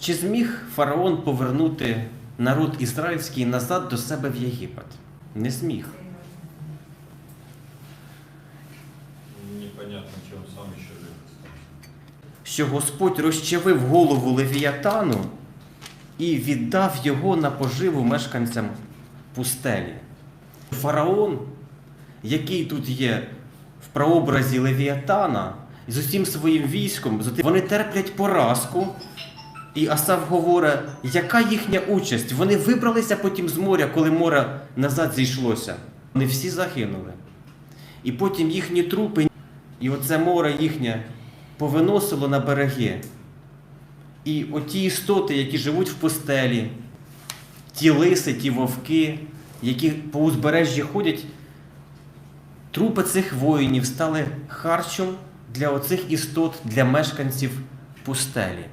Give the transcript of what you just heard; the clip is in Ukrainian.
Чи зміг фараон повернути народ ізраїльський назад до себе в Єгипет? Не зміг. Непонятно, он сам еще жив. Що Господь розчавив голову Левіатану і віддав його на поживу мешканцям пустелі. Фараон, який тут є в прообразі Левіатана, з усім своїм військом, вони терплять поразку. І Асав говорить, яка їхня участь? Вони вибралися потім з моря, коли море назад зійшлося. Вони всі загинули. І потім їхні трупи, і оце море їхнє повиносило на береги. І оті істоти, які живуть в пустелі, ті лиси, ті вовки, які по узбережжі ходять, трупи цих воїнів стали харчом для оцих істот, для мешканців пустелі.